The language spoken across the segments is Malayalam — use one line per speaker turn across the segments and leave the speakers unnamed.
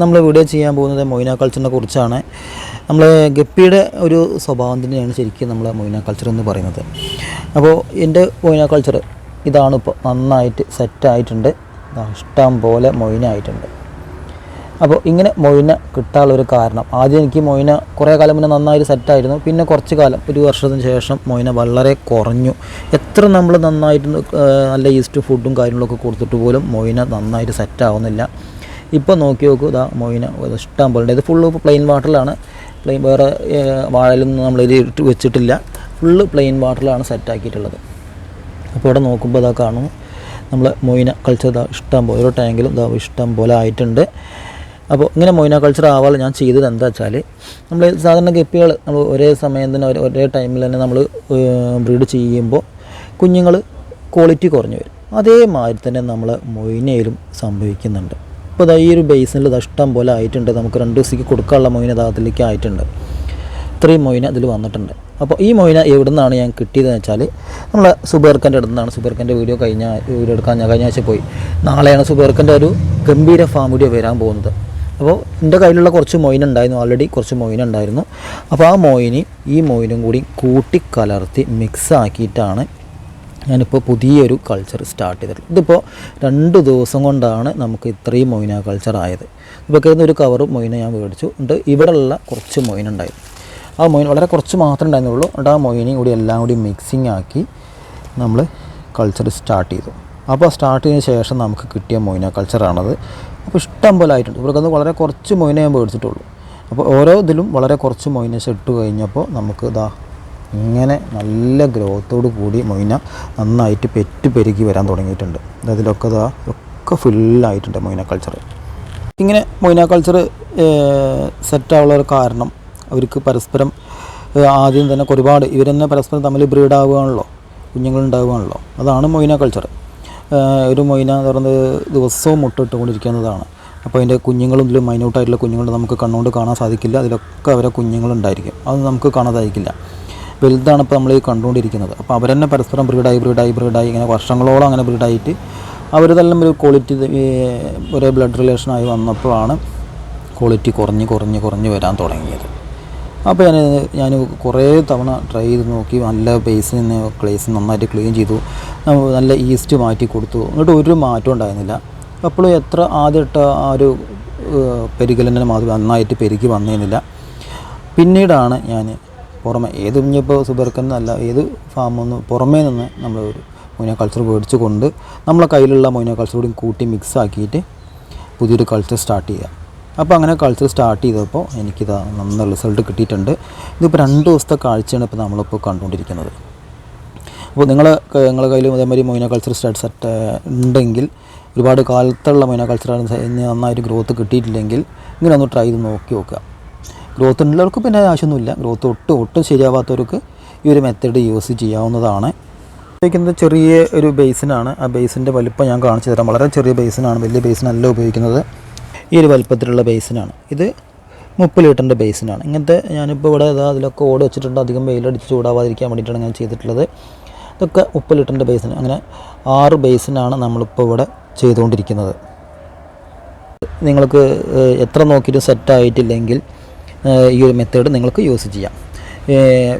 നമ്മൾ വീഡിയോ ചെയ്യാൻ പോകുന്നത് മൊയ്ന കൾച്ചറിനെ കുറിച്ചാണ്. നമ്മൾ ഗപ്പിയുടെ ഒരു സ്വഭാവം തന്നെയാണ് ശരിക്കും നമ്മൾ മൊയ്ന കൾച്ചർ എന്ന് പറയുന്നത്. അപ്പോൾ എന്റെ മൊയ്ന കൾച്ചർ ഇതാണ് ഇപ്പോൾ നന്നായിട്ട് സെറ്റായിട്ടുണ്ട് ഇഷ്ടം പോലെ മൊയ്ന ആയിട്ടുണ്ട്. അപ്പോൾ ഇങ്ങനെ മൊയ്ന കിട്ടാനുള്ളൊരു കാരണം ആദ്യം എനിക്ക് മൊയ്ന കുറേ കാലം മുന്നേ നന്നായിട്ട് സെറ്റായിരുന്നു പിന്നെ കുറച്ച് കാലം ഒരു വർഷത്തിന് ശേഷം മൊയ്ന വളരെ കുറഞ്ഞു. എത്ര നമ്മൾ നന്നായിട്ട് നല്ല ഈസ്റ്റ് ഫുഡും കാര്യങ്ങളൊക്കെ കൊടുത്തിട്ട് പോലും മൊയ്ന നന്നായിട്ട് സെറ്റാവുന്നില്ല ഇപ്പോൾ നോക്കി നോക്കൂ ഇതാ മൊയിന ഇഷ്ടം പോലെ ഇത് ഫുള്ള് പ്ലെയിൻ വാട്ടറിലാണ് പ്ലെയിൻ വേറെ വാഴയിലൊന്നും നമ്മൾ ഇട്ട് വെച്ചിട്ടില്ല. ഫുള്ള് പ്ലെയിൻ വാട്ടറിലാണ് സെറ്റാക്കിയിട്ടുള്ളത് അപ്പോൾ ഇവിടെ നോക്കുമ്പോൾ ഇതാ കാണും. നമ്മൾ മൊയിന കൾച്ചർ ഇതാ ഇഷ്ടം പോലെ ഓരോ ടാങ്കിലും ഇതാ ഇഷ്ടം പോലെ ആയിട്ടുണ്ട്. അപ്പോൾ ഇങ്ങനെ മൊയിന കൾച്ചർ ആവാതെ ഞാൻ ചെയ്തത് എന്താ വെച്ചാൽ നമ്മൾ സാധാരണ ഗപ്പികൾ നമ്മൾ ഒരേ സമയം തന്നെ ഒരേ ടൈമിൽ തന്നെ നമ്മൾ ബ്രീഡ് ചെയ്യുമ്പോൾ കുഞ്ഞുങ്ങൾ ക്വാളിറ്റി കുറഞ്ഞു വരും. അതേമാതിരി തന്നെ നമ്മൾ മൊയിനയിലും സംഭവിക്കുന്നുണ്ട്. അപ്പോൾ ഈ ഒരു ബേസിനിൽ ഇഷ്ടം പോലെ ആയിട്ടുണ്ട്. നമുക്ക് രണ്ട് ദിവസത്തേക്ക് കൊടുക്കാനുള്ള മൊയിന ദാഹത്തിലേക്ക് ആയിട്ടുണ്ട്. ഇത്രയും മൊയിന ഇതിൽ വന്നിട്ടുണ്ട്. അപ്പോൾ ഈ മൊയിന എവിടെ നിന്നാണ് ഞാൻ കിട്ടിയതെന്ന് വെച്ചാൽ നമ്മളെ സുബേർക്കന്റെ അടുത്ത് നിന്നാണ് സുബേർക്കന്റെ വീഡിയോ കഴിഞ്ഞ വീഡിയോ എടുക്കാൻ ഞാൻ കഴിഞ്ഞ ആഴ്ച പോയി. നാളെയാണ് സുബേർക്കന്റെ ഒരു ഗംഭീര ഫാം വീഡിയോ വരാൻ പോകുന്നത്. അപ്പോൾ എന്റെ കയ്യിലുള്ള കുറച്ച് മൊയിൻ ഉണ്ടായിരുന്നു. ഓൾറെഡി കുറച്ച് മൊയിൻ ഉണ്ടായിരുന്നു. അപ്പോൾ ആ മൊയിന് ഈ മൊയിനും കൂടി കൂട്ടിക്കലർത്തി മിക്സ് ആക്കിയിട്ടാണ് ഞാനിപ്പോൾ പുതിയൊരു കൾച്ചർ സ്റ്റാർട്ട് ചെയ്തിട്ടുള്ളത് ഇതിപ്പോൾ രണ്ട് ദിവസം കൊണ്ടാണ് നമുക്ക് ഇത്രയും മൊയിന കൾച്ചർ ആയത്. ഇപ്പോൾ കയ്യിൽ ഒരു കവർ മൊയിന ഞാൻ മേടിച്ചു. ഉണ്ട്. ഇവിടെയുള്ള കുറച്ച് മൊയിന ഉണ്ടായിരുന്നു. ആ മൊയിൻ വളരെ കുറച്ച് മാത്രമേ ഉണ്ടായിരുന്നുള്ളൂ. എന്നിട്ട് ആ മൊയിനെയും കൂടി എല്ലാം കൂടി മിക്സിങ് ആക്കി നമ്മൾ കൾച്ചർ സ്റ്റാർട്ട് ചെയ്തു. അപ്പോൾ സ്റ്റാർട്ട് ചെയ്തതിന് ശേഷം നമുക്ക് കിട്ടിയ മൊയിന കൾച്ചറാണത് അപ്പോൾ ഇഷ്ടം പോലെ ആയിട്ടുണ്ട്. ഇവർക്കത് വളരെ കുറച്ച് മൊയിനെ ഞാൻ മേടിച്ചിട്ടുള്ളൂ. അപ്പോൾ ഓരോ ഇതിലും വളരെ കുറച്ച് മൊയിനസ് ഇട്ട് കഴിഞ്ഞപ്പോൾ നമുക്ക് ഇതാ ഇങ്ങനെ നല്ല ഗ്രോത്തോട് കൂടി മൊയ്ന നന്നായിട്ട് പെറ്റ് പെരുകി വരാൻ തുടങ്ങിയിട്ടുണ്ട്. അതിലൊക്കെ ഇതാ ഒക്കെ ഫുള്ളായിട്ടുണ്ട് മൊയ്ന കൾച്ചർ ഇങ്ങനെ മൊയ്ന കൾച്ചർ സെറ്റാവുള്ള ഒരു കാരണം അവർക്ക് പരസ്പരം ആദ്യം തന്നെ ഒരുപാട് ഇവർ തന്നെ പരസ്പരം തമ്മിൽ ബ്രീഡ് ആവുകയാണല്ലോ കുഞ്ഞുങ്ങളുണ്ടാവുകയാണല്ലോ. അതാണ് മൊയ്ന കൾച്ചർ ഒരു മൊയ്ന എന്ന് പറയുന്നത് ദിവസവും മുട്ടിട്ടുകൊണ്ടിരിക്കുന്നതാണ് അപ്പോൾ അതിന്റെ കുഞ്ഞുങ്ങളും ഇതിൽ മൈന്യൂട്ടായിട്ടുള്ള കുഞ്ഞുങ്ങൾ നമുക്ക് കണ്ണുകൊണ്ട് കാണാൻ സാധിക്കില്ല. അതിലൊക്കെ അവരെ കുഞ്ഞുങ്ങളുണ്ടായിരിക്കും. അത് നമുക്ക് കാണാതായിരിക്കില്ല. വലുതാണ് ഇപ്പോൾ നമ്മൾ ഈ കണ്ടുകൊണ്ടിരിക്കുന്നത് അപ്പോൾ അവർ തന്നെ പരസ്പരം ബ്രീഡായി ബ്രീഡായി ബ്രീഡായി ഇങ്ങനെ വർഷങ്ങളോളം അങ്ങനെ ബ്രീഡായിട്ട് അവർ തന്നെ ഒരു ക്വാളിറ്റി ഒരേ ബ്ലഡ് റിലേഷനായി വന്നപ്പോഴാണ് ക്വാളിറ്റി കുറഞ്ഞ് കുറഞ്ഞ് കുറഞ്ഞ് വരാൻ തുടങ്ങിയത്. അപ്പോൾ ഞാൻ ഞാൻ കുറേ തവണ ട്രൈ ചെയ്ത് നോക്കി നല്ല ബേസിൽ നിന്ന് ക്ലേസ് നന്നായിട്ട് ക്ലീൻ ചെയ്തു. നല്ല ഈസ്റ്റ് മാറ്റി കൊടുത്തു. എന്നിട്ട് ഒരു മാറ്റം ഉണ്ടായിരുന്നില്ല. അപ്പോഴും എത്ര ആദ്യം ഇട്ട ആ ഒരു പെരുകലിന്റെ മാതിരി നന്നായിട്ട് പെരുകി വന്നിരുന്നില്ല പിന്നീടാണ് ഞാൻ പുറമെ ഏത് ഇനിയിപ്പോൾ സുബർക്കെന്നല്ല ഏത് ഫാമൊന്ന് പുറമേ നിന്ന് നമ്മൾ ഒരു മൊയ്ന കൾച്ചർ മേടിച്ച് കൊണ്ട് നമ്മളെ കയ്യിലുള്ള മൊയിന കൾച്ചർ കൂടി കൂട്ടി മിക്സ് ആക്കിയിട്ട് പുതിയൊരു കൾച്ചർ സ്റ്റാർട്ട് ചെയ്യുക അപ്പോൾ അങ്ങനെ കൾച്ചർ സ്റ്റാർട്ട് ചെയ്തപ്പോൾ എനിക്കിത് നന്ന റിസൾട്ട് കിട്ടിയിട്ടുണ്ട്. ഇതിപ്പോൾ രണ്ട് ദിവസത്തെ കാഴ്ചയാണ് ഇപ്പോൾ നമ്മളിപ്പോൾ കണ്ടുകൊണ്ടിരിക്കുന്നത്. അപ്പോൾ നിങ്ങൾ നിങ്ങളുടെ കയ്യിലും അതേമാതിരി മൊയിന കൾച്ചർ സ്റ്റാർട്ട് സെറ്റ് ഉണ്ടെങ്കിൽ ഒരുപാട് കാലത്തുള്ള മൊയിന കൾച്ചറാണ് ഇനി നന്നായിട്ട് ഗ്രോത്ത് കിട്ടിയിട്ടില്ലെങ്കിൽ ഇങ്ങനെ ഒന്ന് ട്രൈ ചെയ്ത് നോക്കി നോക്കുക. ഗ്രോത്ത് ഉള്ളവർക്ക് പിന്നെ ആവശ്യമൊന്നുമില്ല. ഗ്രോത്ത് ഒട്ടും ഒട്ടും ശരിയാവാത്തവർക്ക് ഈ ഒരു മെത്തേഡ് യൂസ് ചെയ്യാവുന്നതാണ്. ഉപയോഗിക്കുന്നത് ചെറിയ ഒരു ബേസിനാണ് ആ ബേസിന്റെ വലുപ്പം ഞാൻ കാണിച്ചു തരാം. വളരെ ചെറിയ ബേസിനാണ് വലിയ ബേസിനല്ല ഉപയോഗിക്കുന്നത്. ഈ ഒരു വലുപ്പത്തിലുള്ള ബേസിനാണ് ഇത് മുപ്പത് ലിറ്ററിന്റെ ബേസിനാണ് ഇങ്ങനത്തെ ഞാനിപ്പോൾ ഇവിടെ ഇതാ അതിലൊക്കെ ഓട് വെച്ചിട്ടുണ്ട്. അധികം വെയിലടിച്ച് ചൂടാവാതിരിക്കാൻ വേണ്ടിയിട്ടാണ് ഞാൻ ചെയ്തിട്ടുള്ളത്. ഇതൊക്കെ മുപ്പത് ലിറ്ററിന്റെ ബേസിന് അങ്ങനെ ആറ് ബേസിനാണ് നമ്മളിപ്പോൾ ഇവിടെ ചെയ്തുകൊണ്ടിരിക്കുന്നത്. നിങ്ങൾക്ക് എത്ര നോക്കിയിട്ട് സെറ്റ് ആയിട്ടില്ലെങ്കിൽ ഏഹ്, ഈ ഒരു മെത്തേഡ് നിങ്ങൾക്ക് യൂസ് ചെയ്യാം.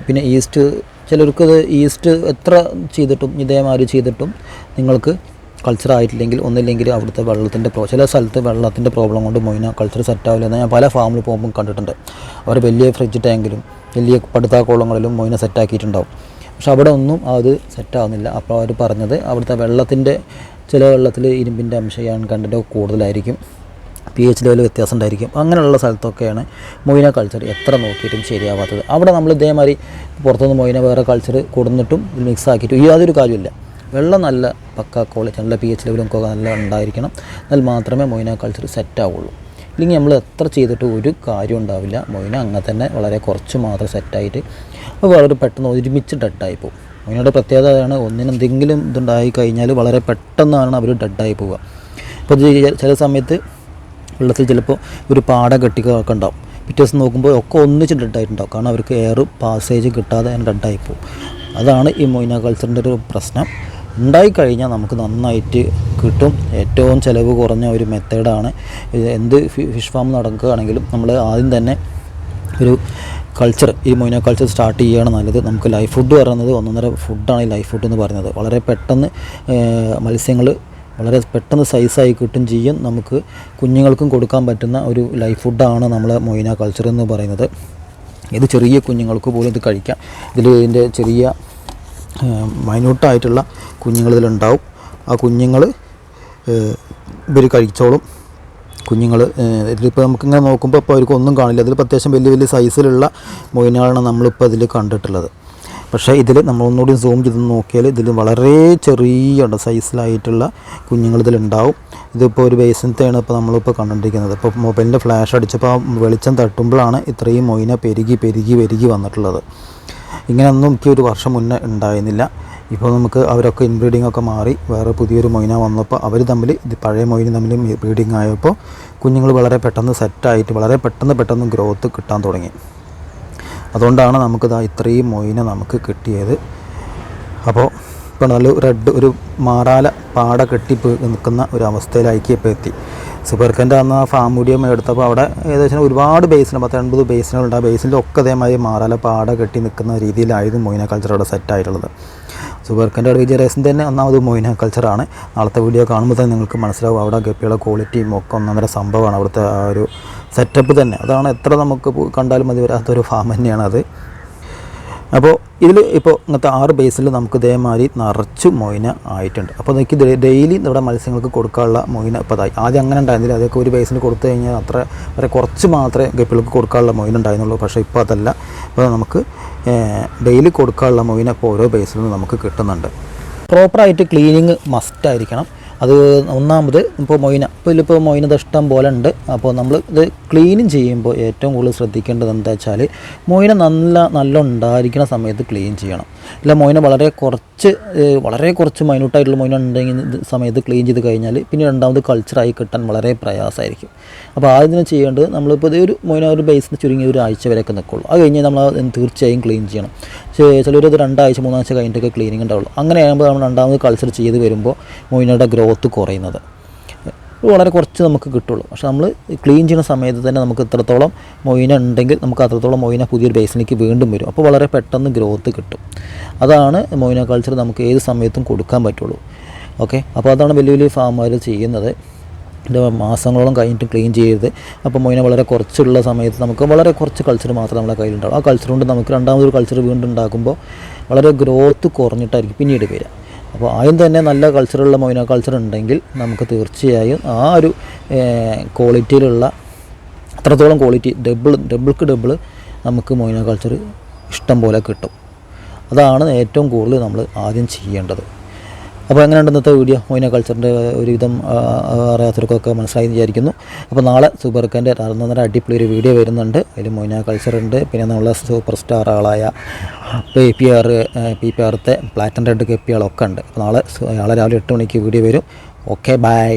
പിന്നെ ഈസ്റ്റ് ചിലർക്ക് ഈസ്റ്റ് എത്ര ചെയ്തിട്ടും ഇതേമാതിരി ചെയ്തിട്ടും നിങ്ങൾക്ക് കൾച്ചർ ആയിട്ടില്ലെങ്കിൽ ഒന്നില്ലെങ്കിൽ അവിടുത്തെ വെള്ളത്തിന്റെ പ്രോ ചില സ്ഥലത്ത് വെള്ളത്തിന്റെ പ്രോബ്ലം കൊണ്ട് മൊയിന കൾച്ചർ സെറ്റ് ആവില്ല എന്ന് ഞാൻ പല ഫാമിൽ പോകുമ്പോൾ കണ്ടിട്ടുണ്ട്. അവർ വലിയ ഫ്രിഡ്ജ് ടാങ്കിലും വലിയ പടുത്താക്കോളങ്ങളിലും മൊയിന സെറ്റാക്കിയിട്ടുണ്ടാവും പക്ഷെ അവിടെ ഒന്നും അത് സെറ്റാവുന്നില്ല അപ്പോൾ അവർ പറഞ്ഞത് അവിടുത്തെ വെള്ളത്തിന്റെ ചില വെള്ളത്തിൽ ഇരുമ്പിന്റെ അംശയാണ് കണ്ടന്റ് കൂടുതലായിരിക്കും. പി എച്ച് ലെവൽ വ്യത്യാസം ഉണ്ടായിരിക്കും. അങ്ങനെയുള്ള സ്ഥലത്തൊക്കെയാണ് മൊയിന കൾച്ചർ എത്ര നോക്കിയിട്ടും ശരിയാവാത്തത്. അവിടെ നമ്മൾ ഇതേമാതിരി പുറത്തുനിന്ന് മൊയിന വേറെ കൾച്ചർ കൊടുന്നിട്ടും മിക്സ് ആക്കിയിട്ടും യാതൊരു കാര്യമില്ല വെള്ളം നല്ല പക്ക ക്വാളിറ്റി നല്ല പി എച്ച് ലെവലും ഒക്കെ നല്ല ഉണ്ടായിരിക്കണം. എന്നാൽ മാത്രമേ മൊയിന കൾച്ചർ സെറ്റ് ആവുള്ളൂ. ഇല്ലെങ്കിൽ നമ്മൾ എത്ര ചെയ്തിട്ട് ഒരു കാര്യം ഉണ്ടാവില്ല. മൊയിന അങ്ങനെ തന്നെ വളരെ കുറച്ച് മാത്രം സെറ്റായിട്ട് അപ്പോൾ വളരെ പെട്ടെന്ന് ഒരുമിച്ച് ഡെഡായി പോകും. മൊയിനയുടെ പ്രത്യേകത അതാണ് ഒന്നിന് എന്തെങ്കിലും ഇതുണ്ടായി കഴിഞ്ഞാൽ വളരെ പെട്ടെന്നാണ് അവർ ഡെഡായി പോവുക. അപ്പോൾ ചില സമയത്ത് വെള്ളത്തിൽ ചിലപ്പോൾ ഒരു പാട കെട്ടിക്കൊക്കെ ഉണ്ടാവും. പിറ്റേ ദിവസം നോക്കുമ്പോൾ ഒക്കെ ഒന്നിച്ച് ഡെഡായിട്ടുണ്ടാവും കാരണം അവർക്ക് എയർ പാസേജ് കിട്ടാതെ ഡെഡായി പോകും. അതാണ് ഈ മൊയ്ന കൾച്ചറിന്റെ ഒരു പ്രശ്നം. ഉണ്ടായിക്കഴിഞ്ഞാൽ നമുക്ക് നന്നായിട്ട് കിട്ടും. ഏറ്റവും ചിലവ് കുറഞ്ഞ ഒരു മെത്തേഡാണ് എന്ത് ഫിഷ് ഫാം നടക്കുകയാണെങ്കിലും നമ്മൾ ആദ്യം തന്നെ ഒരു കൾച്ചർ ഈ മൊയിന കൾച്ചർ സ്റ്റാർട്ട് ചെയ്യുകയാണ് നല്ലത്. നമുക്ക് ലൈഫ് ഫുഡ് പറയുന്നത് ഒന്നൊന്നര ഫുഡാണ് ഈ ലൈഫ് ഫുഡ് എന്ന് പറയുന്നത്. വളരെ പെട്ടെന്ന് മത്സ്യങ്ങൾ വളരെ പെട്ടെന്ന് സൈസായി കിട്ടും ചെയ്യും. നമുക്ക് കുഞ്ഞുങ്ങൾക്കും കൊടുക്കാൻ പറ്റുന്ന ഒരു ലൈഫ് ഫുഡാണ് നമ്മളെ മൊയിന കൾച്ചർ എന്ന് പറയുന്നത്. ഇത് ചെറിയ കുഞ്ഞുങ്ങൾക്ക് പോലും ഇത് കഴിക്കാം. ഇതിൽ ഇതിന്റെ ചെറിയ മൈന്യൂട്ടായിട്ടുള്ള കുഞ്ഞുങ്ങൾ ഇതിലുണ്ടാവും. ആ കുഞ്ഞുങ്ങൾ ഇവർ കഴിച്ചോളും. കുഞ്ഞുങ്ങൾ ഇതിലിപ്പോൾ നമുക്കിങ്ങനെ നോക്കുമ്പോൾ ഇപ്പോൾ അവർക്കൊന്നും കാണില്ല. അതിൽ അത്യാവശ്യം വലിയ വലിയ സൈസിലുള്ള മൊയിനുകളാണ് നമ്മളിപ്പോൾ ഇതിൽ കണ്ടിട്ടുള്ളത്. പക്ഷേ ഇതിൽ നമ്മൾ ഒന്നുകൂടി സൂം ചെയ്ത് നോക്കിയാൽ ഇതിൽ വളരെ ചെറിയ സൈസിലായിട്ടുള്ള കുഞ്ഞുങ്ങൾ ഇതിലുണ്ടാവും ഇതിപ്പോൾ ഒരു ബേസിനത്തെയാണ് ഇപ്പോൾ നമ്മളിപ്പോൾ കണ്ടുകൊണ്ടിരിക്കുന്നത്. ഇപ്പോൾ മൊബൈലിന്റെ ഫ്ലാഷ് അടിച്ചപ്പോൾ ആ വെളിച്ചം തട്ടുമ്പോഴാണ് ഇത്രയും മൊയിന പെരുകി പെരുകി പെരുകി വന്നിട്ടുള്ളത്. ഇങ്ങനെയൊന്നും എനിക്ക് ഒരു വർഷം മുന്നേ ഉണ്ടായിരുന്നില്ല. ഇപ്പോൾ നമുക്ക് അവരൊക്കെ ഇൻബ്രീഡിംഗ് ഒക്കെ മാറി വേറെ പുതിയൊരു മൊയിന വന്നപ്പോൾ അവർ തമ്മിൽ ഇത് പഴയ മൊയിന തമ്മിൽ ബ്രീഡിംഗ് ആയപ്പോൾ കുഞ്ഞുങ്ങൾ വളരെ പെട്ടെന്ന് സെറ്റായിട്ട് വളരെ പെട്ടെന്ന് പെട്ടെന്ന് ഗ്രോത്ത് കിട്ടാൻ തുടങ്ങി. അതുകൊണ്ടാണ് നമുക്കിതാ ഇത്രയും മൊയിന നമുക്ക് കിട്ടിയത്. അപ്പോൾ ഇപ്പോൾ നല്ല റെഡ് ഒരു മാറാല പാട കെട്ടി നിൽക്കുന്ന ഒരു അവസ്ഥയിലേക്ക് ഇപ്പോൾ എത്തി. സുബർക്കന്റെ അന്ന് ആ ഫാം മീഡിയം എടുത്തപ്പോൾ അവിടെ ഏകദേശം ഒരുപാട് ബേസിന് പത്ത് എൺപത് ബേസിനുണ്ട് ആ ബേസിന്റെ ഒക്കെ അതേമാതിരി മാറാല പാട കെട്ടി നിൽക്കുന്ന രീതിയിലായിരുന്നു മൊയിന കൾച്ചർ അവിടെ സെറ്റായിട്ടുള്ളത് സുബർക്കന്റെ അവിടെ വിജയരേസൻ തന്നെ ഒന്നാമത് മൊയിന കൾച്ചറാണ്. നാളത്തെ വീഡിയോ കാണുമ്പോൾ തന്നെ നിങ്ങൾക്ക് മനസ്സിലാവും അവിടെ ഗപ്പിയുടെ ക്വാളിറ്റിയും ഒക്കെ ഒന്നൊന്നര സംഭവമാണ് അവിടുത്തെ ആ ഒരു സെറ്റപ്പ് തന്നെ. അതാണ് എത്ര നമുക്ക് കണ്ടാലും മതി വരാത്തൊരു ഫാം തന്നെയാണ് അത്. അപ്പോൾ ഇതിൽ ഇപ്പോൾ ഇങ്ങനത്തെ ആറ് ബേസിൽ നമുക്ക് ഇതേമാതിരി നിറച്ച് മൊയിന ആയിട്ടുണ്ട്. അപ്പോൾ എനിക്ക് ഡെയിലി ഇവിടെ മത്സ്യങ്ങൾക്ക് കൊടുക്കാനുള്ള മൊയിന ഇപ്പോൾ അതായി ആദ്യം അങ്ങനെ ഉണ്ടായിരുന്നില്ല. അതൊക്കെ ഒരു ബേസിൽ കൊടുത്തു കഴിഞ്ഞാൽ അത്ര വരെ കുറച്ച് മാത്രമേ ഗപ്പികൾക്ക് കൊടുക്കാനുള്ള മൊയിന ഉണ്ടായിരുന്നുള്ളൂ. പക്ഷേ ഇപ്പോൾ അതല്ല. ഇപ്പോൾ നമുക്ക് ഡെയിലി കൊടുക്കാനുള്ള മൊയിന ഇപ്പോൾ ഓരോ ബേസിൽ നിന്ന് നമുക്ക് കിട്ടുന്നുണ്ട്. പ്രോപ്പറായിട്ട് ക്ലീനിങ് മസ്റ്റ് ആയിരിക്കണം. അത് ഒന്നാമത് ഇപ്പോൾ മൊയിന ഇപ്പോൾ ഇതിലിപ്പോൾ മൊയിനത് ഇഷ്ടം പോലെ ഉണ്ട്. അപ്പോൾ നമ്മൾ ഇത് ക്ലീനും ചെയ്യുമ്പോൾ ഏറ്റവും കൂടുതൽ ശ്രദ്ധിക്കേണ്ടത് എന്താ വെച്ചാൽ മൊയിന നല്ല നല്ല ഉണ്ടായിരിക്കുന്ന സമയത്ത് ക്ലീൻ ചെയ്യണം. ഇല്ല മൊയിനെ വളരെ കുറച്ച് വളരെ കുറച്ച് മൈന്യൂട്ടായിട്ടുള്ള മൊയിന ഉണ്ടെങ്കിൽ സമയത്ത് ക്ലീൻ ചെയ്ത് കഴിഞ്ഞാൽ പിന്നെ രണ്ടാമത് കൾച്ചറായി കിട്ടാൻ വളരെ പ്രയാസമായിരിക്കും. അപ്പോൾ ആദ്യം ചെയ്യേണ്ടത് നമ്മളിപ്പോൾ ഒരു മൊയിന ഒരു ബേസിന് ചുരുങ്ങി ഒരു ആഴ്ച വരെയൊക്കെ നിൽക്കുള്ളൂ. അത് കഴിഞ്ഞാൽ നമ്മൾ തീർച്ചയായും ക്ലീൻ ചെയ്യണം. ചിലരത് രണ്ടാഴ്ച മൂന്നാഴ്ച കഴിഞ്ഞിട്ടൊക്കെ ക്ലീനിങ് ഉണ്ടാവുള്ളൂ അങ്ങനെയാകുമ്പോൾ നമ്മൾ രണ്ടാമത് കൾച്ചർ ചെയ്ത് വരുമ്പോൾ മൊയിനയുടെ ഗ്രോത്ത് കുറയുന്നത്. വളരെ കുറച്ച് നമുക്ക് കിട്ടുള്ളൂ. പക്ഷേ നമ്മൾ ക്ലീൻ ചെയ്യുന്ന സമയത്ത് തന്നെ നമുക്ക് ഇത്രത്തോളം മൊയിന ഉണ്ടെങ്കിൽ നമുക്ക് അത്രത്തോളം മൊയിന പുതിയൊരു ബേസിലേക്ക് വീണ്ടും വരും. അപ്പോൾ വളരെ പെട്ടെന്ന് ഗ്രോത്ത് കിട്ടും. അതാണ് മൊയിന കൾച്ചർ നമുക്ക് ഏത് സമയത്തും കൊടുക്കാൻ പറ്റുള്ളൂ. ഓക്കെ? അപ്പോൾ അതാണ് വലിയ വലിയ ഫാമുകാർ ചെയ്യുന്നത്. മാസങ്ങളോളം കഴിഞ്ഞിട്ട് ക്ലീൻ ചെയ്യരുത്. അപ്പോൾ മൊയിന വളരെ കുറച്ചുള്ള സമയത്ത് നമുക്ക് വളരെ കുറച്ച് കൾച്ചർ മാത്രം നമ്മളെ കയ്യിലുണ്ടാവും. ആ കൾച്ചർ കൊണ്ട് നമുക്ക് രണ്ടാമതൊരു കൾച്ചർ വീണ്ടും ഉണ്ടാക്കുമ്പോൾ വളരെ ഗ്രോത്ത് കുറഞ്ഞിട്ടായിരിക്കും പിന്നീട് വരിക. അപ്പോൾ ആദ്യം തന്നെ നല്ല കൾച്ചറുള്ള മൊയിനോ കൾച്ചർ ഉണ്ടെങ്കിൽ നമുക്ക് തീർച്ചയായും ആ ഒരു ക്വാളിറ്റിയിലുള്ള അത്രത്തോളം ക്വാളിറ്റി ഡബിൾ ഡബിൾക്ക് ഡബിൾ നമുക്ക് മൊയിനോ കൾച്ചർ ഇഷ്ടം പോലെ കിട്ടും. അതാണ് ഏറ്റവും കൂടുതൽ നമ്മൾ ആദ്യം ചെയ്യേണ്ടത്. അപ്പോൾ എങ്ങനെയുണ്ട് ഇന്നത്തെ വീഡിയോ മൊയ്ന കൾച്ചറിന്റെ ഒരുവിധം അറിയാത്തവർക്കൊക്കെ മനസ്സിലായി വിചാരിക്കുന്നു. അപ്പോൾ നാളെ സൂപ്പർക്കന്റെ അറുന്നൂറ് അടിപൊളി ഒരു വീഡിയോ വരുന്നുണ്ട്. അതിൽ മൊയിന കൾച്ചർ ഉണ്ട് പിന്നെ നമ്മളെ super star ആളായ P P R P P ആറത്തെ പ്ലാറ്റൻ റെഡ് കെപ്പികളൊക്കെ ഉണ്ട്. അപ്പോൾ നാളെ നാളെ രാവിലെ എട്ട് മണിക്ക് വീഡിയോ വരും. Okay bye